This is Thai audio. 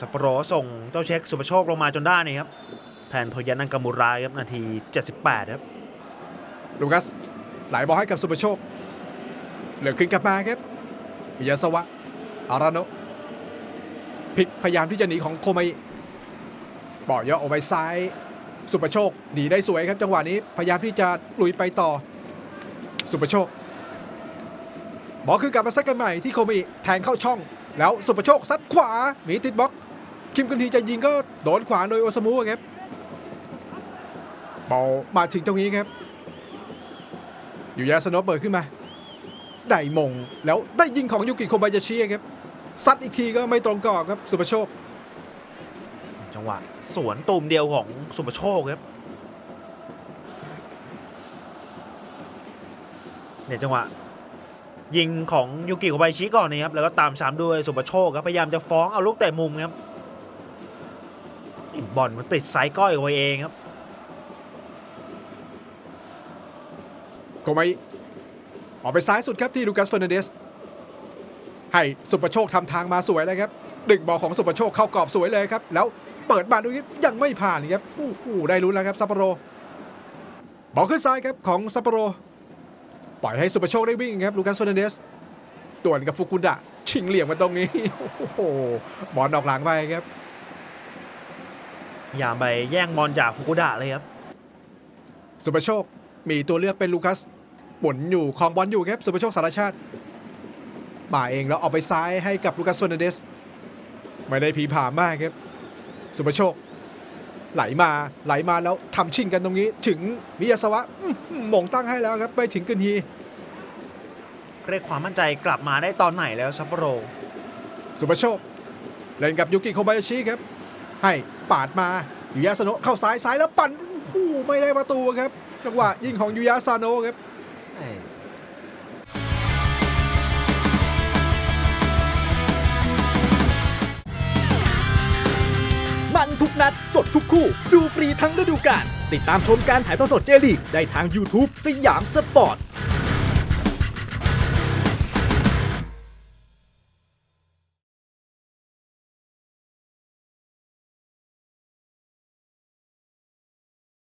ซัปโปโรส่งเจ้าเช็คสุภโชคลงมาจนได้นี่ครับ แทนโทยันนังกามูราครับนาที 78 ครับ ลูกัสไหลบอลให้กับสุประโชค เหลือขึ้นกลับมาครับมิยาสวะอาราโนพลิกพยายามที่จะหนีของโคมาอิบอลย่อออกไปซ้าย สุประโชคหนีได้สวยครับจังหวะนี้พยายามที่จะลุยไปต่อ สุประโชคบอลคือกลับมาซัดกันใหม่ที่โคมิแทงเข้าช่อง แล้วสุประโชคซัดขวาหมีติดบล็อก คิมกันทีจะยิงก็โดนขวาโดยโอซามุครับบอลมาถึงตรงนี้ครับ อยู่ยาสโนเปิดขึ้นมา ได้มงแล้วได้ยิงของยูกิโคบายาชิครับซัดอีกทีก็ไม่ตรงกรอบครับสุภโชค จังหวะสวนตูมเดียวของสุภโชคครับเนี่ยจังหวะยิงของยูกิโคบายชิก่อนนะครับแล้วก็ตามซ้ำด้วยสุภโชคครับพยายามจะฟ้องเอาลูกแต่มุมครับ บอลมันติดไซส์ก้อยเอาไว้เองครับโคไมอออกไปซ้ายสุดครับที่ลูกัสเฟอร์นันเดสให้สุประโชคทำทางมาสวยเลยครับดึงบอลของสุประโชคเข้ากรอบสวยเลยครับ แล้วเปิดมาดูยังไม่ผ่านครับโอ้โหได้ลุ้แล้วครับซัปโปโรบอลขึ้นซ้ายครับของซัปโปโรปล่อยให้สุประโชคได้วิ่งครับลูกัสเฟอร์นันเดสต่วนกับฟุกุดะชิงเหลี่ยมมาตรงนี้โอ้โหบอลออกหลังไปครับ อย่าไปแย่งบอลจากฟุกุดะเลยครับ สุประโชค มีตัวเลือกเป็นลูคัสหมุนอยู่คลองบอลอยู่ครับ สุประโชคสารชาติมาเองแล้วเอาไปซ้ายให้กับลูคัสเฟอร์นันเดส ไม่ได้ผีผามมากครับ สุประโชค ไหลมาไหลมาแล้วทำชิงกันตรงนี้ ถึงมิยาสวะอื้อหือหม่งตั้งให้แล้วครับ ไปถึงกึนฮีเรียกความมั่นใจกลับมาได้ตอนไหนแล้วซัปโปโร สุประโชค เล่นกับยูกิโคบายาชิครับ ให้ปาดมายูยาสโนะเข้าซ้ายซ้ายแล้วปั่นโอ้ไม่ได้ประตูครับจังหวะยิงของยูยาซาโนะครับมันทุกนัด สดทุกคู่ ดูฟรีทั้งฤดูกาลติดตามชมการถ่ายทอดสดเจลีกได้ทาง YouTube สยามสปอร์ต